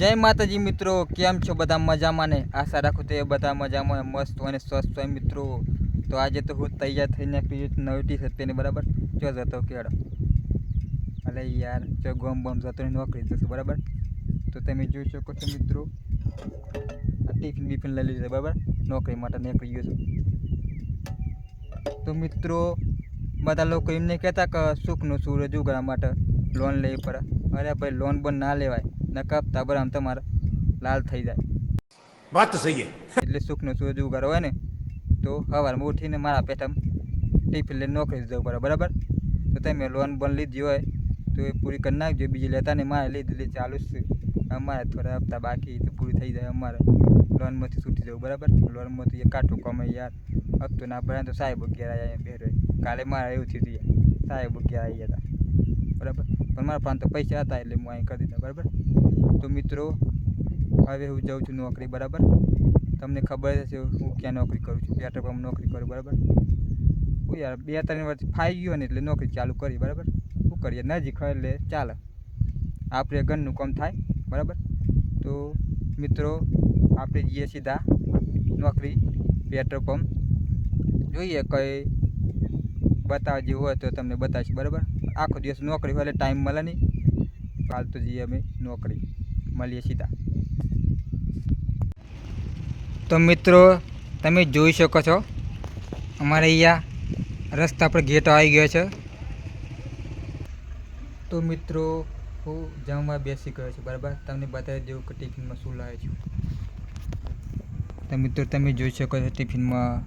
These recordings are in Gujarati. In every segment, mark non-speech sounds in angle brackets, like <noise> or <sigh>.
જય માતાજી મિત્રો કેમ છો બધા મજામાં ને? આશા રાખું તો એ બધા મજામાં હોય, મસ્ત હોય ને સ્વસ્થ હોય મિત્રો. તો આજે તો હું તૈયાર થઈને નીકળી છું નવી ટી શર્ટ પહેરીને બરાબર? જો જતો કેળો. અલે યાર જો ગોમ બોમ જતો ને નોકરી જશે બરાબર? તો તમે જોઈ શકો છો મિત્રો આ ટિફિન બિફિન લઈ લીધું છે બરાબર? નોકરી માટે નીકળી ગયો છું. તો મિત્રો બધા લોકો એમને કહેતા કે સુખનું સૂરજ ઉગવા માટે લોન લેવી પડે. અરે ભાઈ લોન બોન ના લેવાય. નકા તાબર આમ તમારા લાલ થઈ જાય. વાત તો સહી એટલે સુખનો સૂરજ ઉગાર હોય ને તો સવારમાં ઉઠીને મારા પેટમ ટિફિન લઈને નોકરી જવું પડે બરાબર? તો તમે લોન બન લીધી હોય તો એ પૂરી કરી નાખજો બીજી લેતા ને મારે લઈ દીધી ચાલુ જ અમારે થોડા હપ્તા બાકી તો પૂરી થઈ જાય અમારે. લોનમાંથી છૂટી જવું બરાબર? લોનમાંથી એ કાંટો કમે યાર. હપ્તો ના ભરાય તો સાહેબ ઘેર આવ્યા બેર કાલે મારે એવું થયું હતું યાર. સાહેબ ઘેર આવી ગયા હતા બરાબર? પણ મારા પાસે તો પૈસા હતા એટલે હું અહીં કરી દીધા, બરાબર? તો મિત્રો, હવે હું જાઉં છું નોકરી, બરાબર? તમને ખબર હશે હું ક્યાં નોકરી કરું છું પેટ્રોલ પંપ નોકરી કરું, બરાબર? હું યાર, બે ત્રણ વર્ષ ફાઈ ગયો ને એટલે નોકરી ચાલુ કરી, બરાબર? શું કરીએ? નજીક હોય એટલે ચાલે. આપણે ઘરનું કામ થાય, બરાબર? તો મિત્રો, આપણે જઈએ સીધા નોકરી, પેટ્રોલ પંપ. જોઈએ કઈ બતાવવા જેવું હોય તો તમને બતાવીશ, બરાબર? આખો દિવસ નોકરી હોય એટલે ટાઈમ મળે નહીં. કાલ તો જઈએ અમે નોકરી. મળીએ સીધા. તો મિત્રો, તમે જોઈ શકો છો, અમારે અહીંયા રસ્તા પર ગેટ આવી ગયો છે. તો મિત્રો, હું જમવા બેસી ગયો છું, બરાબર? તમને બતાવી દઉં કે ટિફિનમાં શું લાવે છું. તો મિત્રો, તમે જોઈ શકો છો, ટિફિનમાં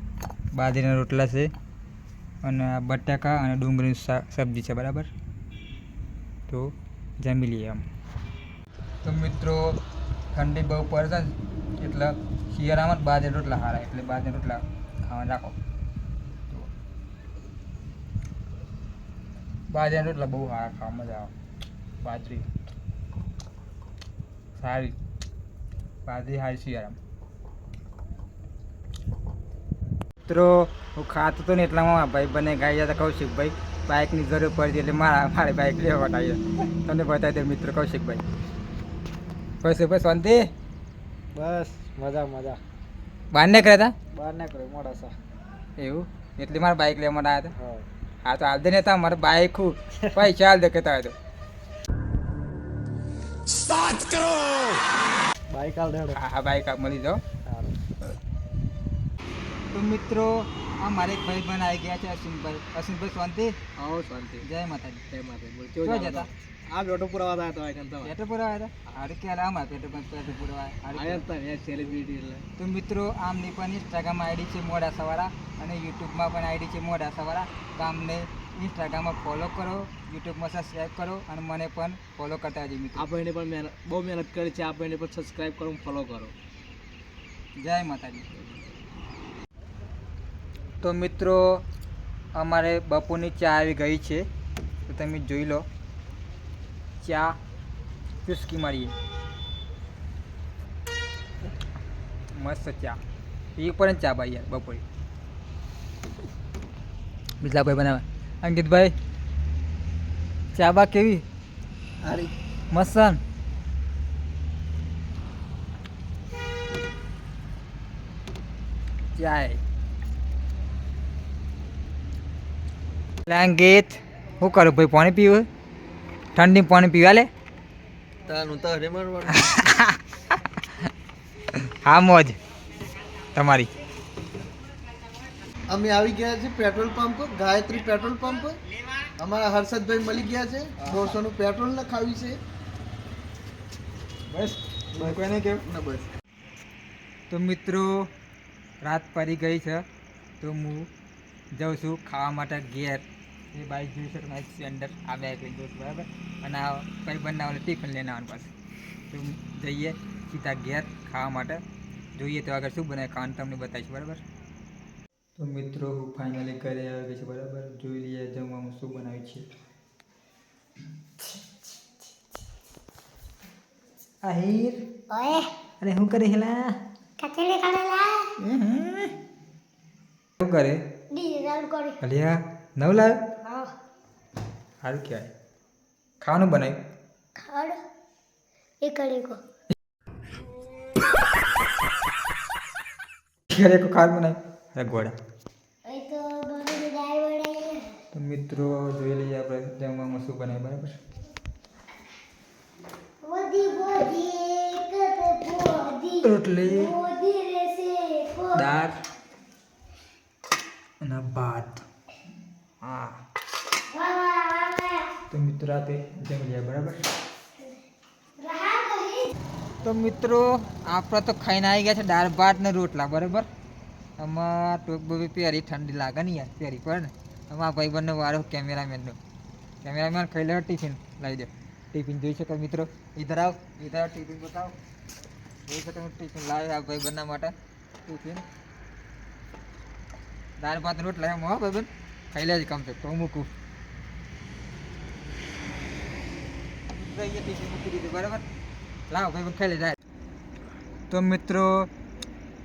બાજરીના રોટલા છે. અને આ બટાકા અને ડુંગળીની સબ્જી છે, બરાબર? તો જમી લઈએ આમ. તો મિત્રો, ઠંડી બહુ પડે છે ને, એટલે શિયાળામાં જ બાજરી રોટલા સારા એટલે બાજરી રોટલા ખાવા રાખો. તો રોટલા બહુ સારા ખાવા મજા આવે. બાજરી. સારી. બાજરી સારી શિયાળામાં. મિત્રો હું ખાતો હતો ને એટલામાં ભાઈ બને ગાઈ જતા કૌશિકભાઈ બાઇકની જરૂર પડી એટલે મારા મારે બાઇક લેવા આવ્યો. તમને બતાવી દે મિત્ર કૌશિકભાઈ કૌશિકભાઈ શાંતિ? બસ મજા મજા. બહાર નીકળ્યા હતા? બહાર નીકળ્યો મોડાસા એવું? એટલે મારા બાઇક લેવા માટે આવ્યા હતા? હા. તો આવજે ને તા મારે બાઇક ચાલ હાલ દેખાતા આવ્યો સ્ટાર્ટ કરો બાઇક હાલ દેડો. હા બાઇક મળી જાઓ. તો મિત્રો આ મારે એક ભાઈ બહેન આવી ગયા છે અશ્વિનભાઈ અશ્વિનભાઈ શાંતિ? હો શાંતિ. જય માતાજી. જય માતા બોલ ક્યાં જતા. આ બેટો પુરાવા હતા આઈ આકન તો પેટો પૂરા આવ્યા હતા? હારે ક્યારે આ પેટો પણ પેટો પૂરા આયા તા એ સેલિબ્રિટી એટલે. તો મિત્રો આમની પણ ઇન્સ્ટાગ્રામ આઈડી છે મોડા સવારા અને યુટ્યુબમાં પણ આઈડી છે મોડા સવારા તો આમને ઇન્સ્ટાગ્રામમાં ફોલો કરો યુટ્યુબમાં સબસ્ક્રાઈબ કરો અને મને પણ ફોલો કરતા જઈએ મિત્રો. આપણે પણ મહેનત બહુ મહેનત કરી છે આપણે પણ સબસ્ક્રાઇબ કરો ફોલો કરો. જય માતાજી. તો મિત્રો અમારે બપોરની ચા આવી ગઈ છે. તો તમે જોઈ લો. ચા ચુસ્કી મારીએ. મસ્ત ચા. એ પણ ચા ભાઈ યાર બપોરે. બીજા ભાઈ બનાવે. અંકિતભાઈ ચા બા કેવી? સારી. મસ્ત? ચાય લાંગીત શું કરું? ભાઈ પાણી પીવું? ઠંડી પાણી પીવા લે? તારું તો રેમણ હા મોજ. તમારી. અમે આવી ગયા છે petrol pump Gayatri petrol pump અમારા હર્ષદભાઈ મળી ગયા છે દોઢસો નું પેટ્રોલ નખાવ્યું છે. બસ. કોઈને કેવું ના બસ. તો મિત્રો રાત પડી ગઈ છે તો હું જાઉં છું ખાવા માટે ઘેર. એ બાઈક જોઈ શકો મારી અંદર આ બેગ દોસ્ત જઉં છું બરાબર? અને આ કંઈ બનાવવાનું ટિફિન લઈને આવવાનું પાછું. તો જઈએ સીધા ઘેર ખાવા માટે. જોઈએ તો આગળ શું બનાવે ખાવાનું તમને બતાવીશ બરાબર? તો મિત્રો હું ફાઇનલી ઘરે આવી ગઈ છે બરાબર? જોઈ લઈએ જમવામાં શું બનાવ્યું છે. આહિર? ઓય! અરે શું કરે હેલા કચેરી કરેલા શું કરે? ડીઝલ કરે અલ્યા નવ લાવ हाल क्या है? खानो बनाई? खाड़ को। खाड़ बनाई? अरे घोड़ा। तो, तो, तो मित्रों जो ले जा पर जंग में मसू बनाए बने बस वो दी वो दी एक तो वो दी। रोटली। રાતે જમી જાય બરાબર? તો મિત્રો, આપણે તો ખાઈને આવી ગયા છે દાળ ભાત ને રોટલા, બરાબર? આમાં ટોક બબી પહેરી ઠંડી લાગે ને યાર, પહેરી પડે ને? આમાં ભાઈ બંને વાળો કેમેરામેનનો. કેમેરામેન ખાઈ લેવા ટિફિન લાવી દે. ટિફિન જોઈ શકો મિત્રો? ઇધર આવ ઇધર ટિફિન બતાવો જોઈ શકો ટિફિન લાવે આ ભાઈ બંને માટે. ટિફિન. દાળ ભાત રોટલા એમ, હો ભાઈ બંધ ખાઈ લેજે કમ તો હું મૂકું ટિફિન મૂકી દીધું બરાબર લાવો ભાઈ ખાઈ જાય. તો મિત્રો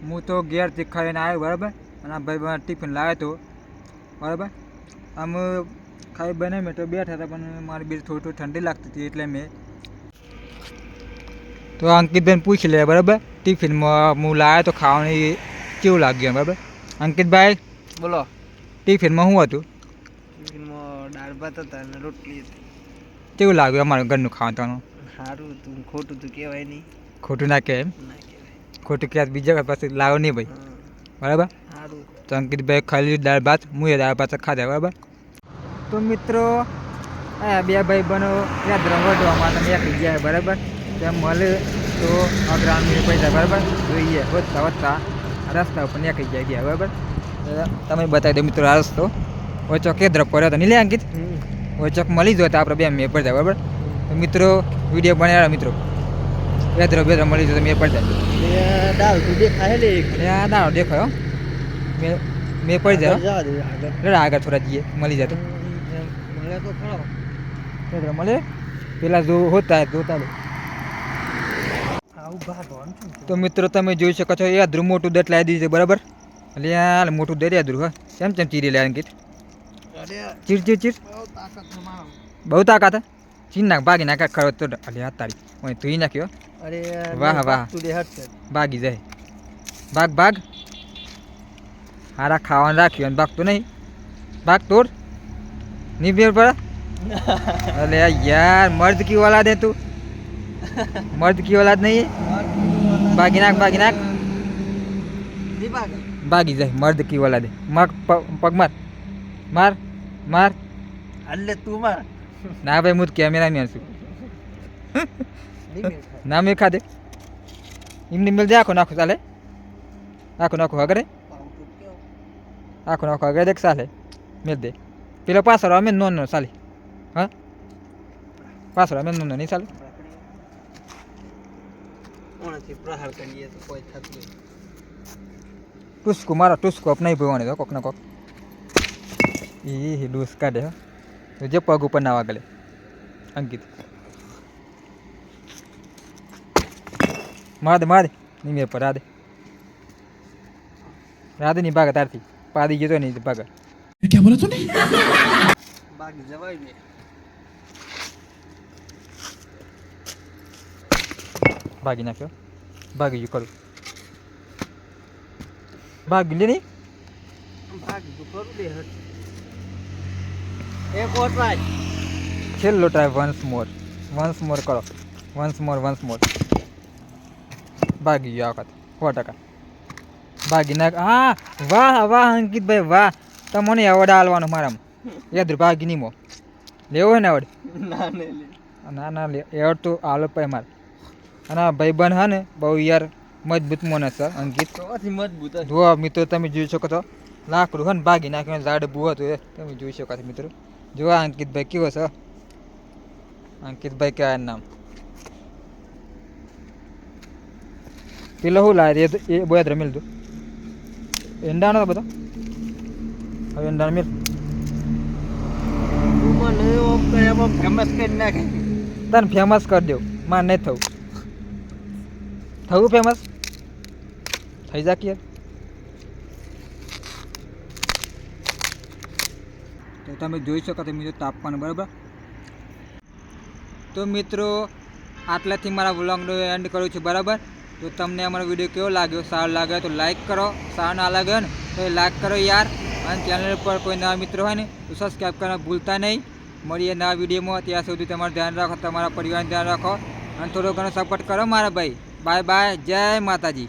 હું તો ઘેરથી ખાઈને આવ્યો બરાબર? અને આ ભાઈ મને ટિફિન લાવ્યો તો બરાબર? આમ ખાઈ બને મેં તો બેઠા હતા પણ મારી બીજી થોડી થોડી ઠંડી લાગતી હતી એટલે મેં તો અંકિતબેન પૂછી લે બરાબર? ટિફિનમાં હું લાવ્યો તો ખાવાની કેવું લાગ્યું બરાબર? અંકિતભાઈ બોલો. ટિફિનમાં શું હતું? ટિફિનમાં દાળ ભાત હતા અને રોટલી હતી. કેવું લાગ્યું અમારું ઘરનું ખાવાનું? સારું હતું ખોટું તું કહેવાય નહીં. ખોટું ના કહેવાય ખોટું કહેવાય બીજા પાસે લાવો નહીં ભાઈ. બરાબર? સારું. તો અંકિતભાઈ ખાલી દાળ ભાત હું એ દાળ ભાત ખાધા બરાબર? તો મિત્રો આ બે ભાઈ બનો યાદ રમવા માટે એક ગયા બરાબર? તેમ મળે તો ગ્રાઉન્ડ પૈસા બરાબર? જોઈએ વધતા વધતા રસ્તા ઉપર એક જગ્યાએ ગયા બરાબર? તમે બતાવી દો મિત્રો આ રસ્તો. ઓછો કેદ્ર પડ્યો હતો નહીં લે અંકિત? ઓછો મળી જો તો આપણે બે મેં પડતા જાય બરાબર? મિત્રો વીડિયો બનાવ્યા મિત્રો. બેદ્ર બેદ્ર મળી જાય તો મેં પડતા દાળ તું દેખાય આ દાડો દેખાયો મેં મેં પડી જાય આગળ થોડા જઈએ મળી જાય તો. મળે મળે. પેલા જો હોતા જોતા તો મિત્રો તમે જોઈ શકો છો એ અધરું મોટું દટ લાવી દીધું છે બરાબર? એટલે આ મોટું દરી અધરું હા. કેમ કેમ ચીરી લે અંકિત ચીર ચીર ચીર. બહુ તાકાત? ચીર નાખ ભાગી નાખ ખરો તો. અરે હાથ તારી. ઓય તું નાખ્યો અરે વાહ, વાહ. તું ભાગી જાય. ભાગ ભાગ. હારા ખાવાનું રાખ્યું અને ભાગતું નહીં. ભાગ તોડ. નહીં બેર પડે? <laughs> અરે યાર મર્દ કી ઓલાદ હે તું? મર્દ કી ઓલાદ નહીં ભાગી નાખ ભાગી નાખ. ભાગી. જાય મર્દ કી ઓલાદ. મગ પગ માર માર. માર. એટલે તું માર. ના ભાઈ હું કેમેરા મેન છું. મેળ ના મેં ખાધે. એમની મિલ જાય આખો નાખો ચાલે. આખો નાખો આગળ આખો નાખો આગળ દેખ ચાલે. મેલ દે. પેલો પાછળ અમે નો નો ચાલે. હા? પાછળ અમે નો નો નહીં ચાલે. ટુસકો મારો ટુસકો અપનાવી ભરવાની તો કોક ને કોક. એ ડૂસ કાઢે હો. તો જે પગ ઉપર ના વાગલે. અંકિત. માર દે માર દે. નહીં મેં પર રાધે રાધે નહીં ભાગે તારથી. પાદી ગયો તો નહીં ભાગે. બાકી જવાય ને. ભાગી નાખ્યો. ભાગી ગયું કરું ભાગી લે નહીં. ભાગી તો કરું દે હટ એક ઓર ટ્રાય છેલ્લો try once more once more કરો. વન્સ મોર વન્સ મોર ભાગી ગયો વખત. સો ટકા. ભાગી નાખ. હા વાહ વાહ અંકિતભાઈ વાહ. તમને એવોર્ડ આલવાનો મારામાં. યાદ ભાગી નહીં મો. લેવો હોય ને એવોર્ડ ના ના ના લે. એવોર્ડ તો આલો ભાઈ મારે. અને ભાઈબંધ હા ને બહુ યાર મજબૂત મને સર અંકિત. મજબૂત. જુઓ મિત્રો તમે જોઈ શકો છો લાકડું હે ને ભાગી નાખ્યું ઝાડ બુ હતું તમે જોઈ શકો છો મિત્રો. જુઓ અંકિતભાઈ કેવો છો? અંકિતભાઈ કયા નામ? પેલો શું લાવે એ તો- એ બોયા રમેલ તું. એંડાનો બધો? હવે એંડાનો મેલ ફેમસ કરી નાખે. તને ફેમસ કરી દઉં માર નહીં થવું. થવું ફેમસ થઈ જા કે? તમે જોઈ શકો છો મિત્રો તાપમાન, બરાબર? તો મિત્રો, આટલાથી મારા વ્લોગનો એન્ડ કરું છું, બરાબર? તો તમને અમારો વીડિયો કેવો લાગ્યો? સારો લાગ્યો તો લાઇક કરો, સારો ના લાગ્યો ને, તો એ લાઇક કરો યાર. અને ચેનલ પર કોઈ નવા મિત્રો હોય ને, તો સબસ્ક્રાઈબ કરવાનું ભૂલતા નહીં. મળીએ નવા વિડીયોમાં. ત્યાં સુધી તમારું ધ્યાન રાખો, તમારા પરિવારનું ધ્યાન રાખો. અને થોડો ઘણો સપોર્ટ કરો મારા ભાઈ. બાય બાય જય માતાજી.